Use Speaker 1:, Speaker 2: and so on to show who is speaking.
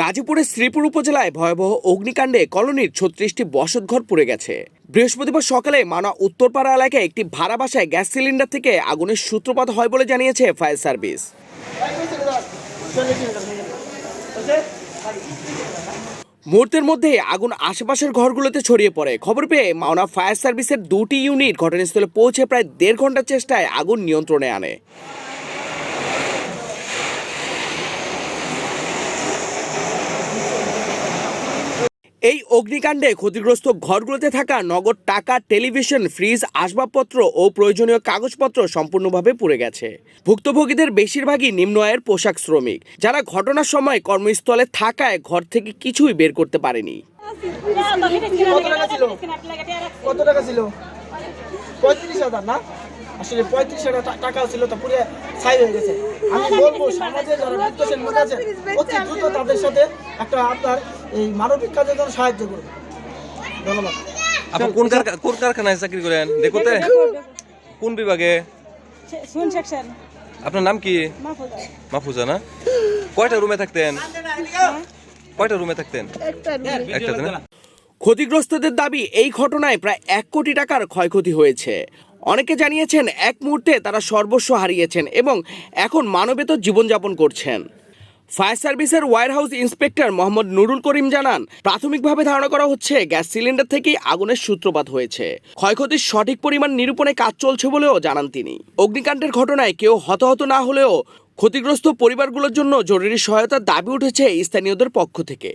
Speaker 1: গাজীপুরের শ্রীপুর উপজেলায় ভয়াবহ অগ্নিকাণ্ডে কলোনির ছত্রিশটি বসতঘর পুড়ে গেছে। বৃহস্পতিবার সকালে মানা উত্তরপাড়া এলাকায় একটি ভাড়া বাসায় গ্যাস সিলিন্ডার থেকে আগুনের সূত্রপাত হয় বলে জানিয়েছে ফায়ার সার্ভিস। মুহূর্তের মধ্যে আগুন আশেপাশের ঘরগুলোতে ছড়িয়ে পড়ে। খবর পেয়ে মাওনা ফায়ার সার্ভিসের দুটি ইউনিট ঘটনাস্থলে পৌঁছে প্রায় দেড় ঘণ্টার চেষ্টায় আগুন নিয়ন্ত্রণে আনে। এই অগ্নিকাণ্ডে ক্ষতিগ্রস্ত ঘরগুলোতে থাকা নগদ টাকা, টেলিভিশন, ফ্রিজ, আসবাবপত্র ও প্রয়োজনীয় কাগজপত্র সম্পূর্ণভাবে পুড়ে গেছে। ভুক্তভোগীদের বেশিরভাগই নিম্ন আয়ের পোশাক শ্রমিক, যারা ঘটনার সময় কর্মস্থলে থাকায় ঘর থেকে কিছুই বের করতে পারেনি।
Speaker 2: আসলে পঁয়ত্রিশ হাজার টাকা ছিল ছাই হয়ে গেছে। আমি বলব সমাজে যারা আছে, অতি দ্রুত তাদের সাথে একটা আপনার এই মানবিক কাজের জন্য সাহায্য করবে। ধন্যবাদ।
Speaker 3: আপনি কোন কোন কারখানায় চাকরি করেন? দেখোতে? কোন বিভাগে?
Speaker 4: শুন সেকশন
Speaker 3: আপনার নাম কি? মাহফুজা। না? কয়টা রুমে থাকতেন? কয়টা রুমে থাকতেন? একটাতে না?
Speaker 1: ক্ষতিগ্রস্তদের দাবি এই ঘটনায় প্রায় এক কোটি টাকার ক্ষয়ক্ষতি হয়েছে। অনেকে জানিয়েছেন এক মুহূর্তে তারা সর্বস্ব হারিয়েছেন এবং এখন মানবেত জীবনযাপন করছেন। ফায়ার সার্ভিসের warehouse inspector Mohammad Nurul Karim জানান, প্রাথমিকভাবে ধারণা করা হচ্ছে গ্যাস সিলিন্ডার থেকেই আগুনের সূত্রপাত হয়েছে। ক্ষয়ক্ষতির সঠিক পরিমাণ নিরূপণে কাজ চলছে বলেও জানান তিনি। অগ্নিকাণ্ডের ঘটনায় কেউ হতাহত না হলেও ক্ষতিগ্রস্ত পরিবারগুলোর জন্য জরুরি সহায়তার দাবি উঠেছে স্থানীয়দের পক্ষ থেকে।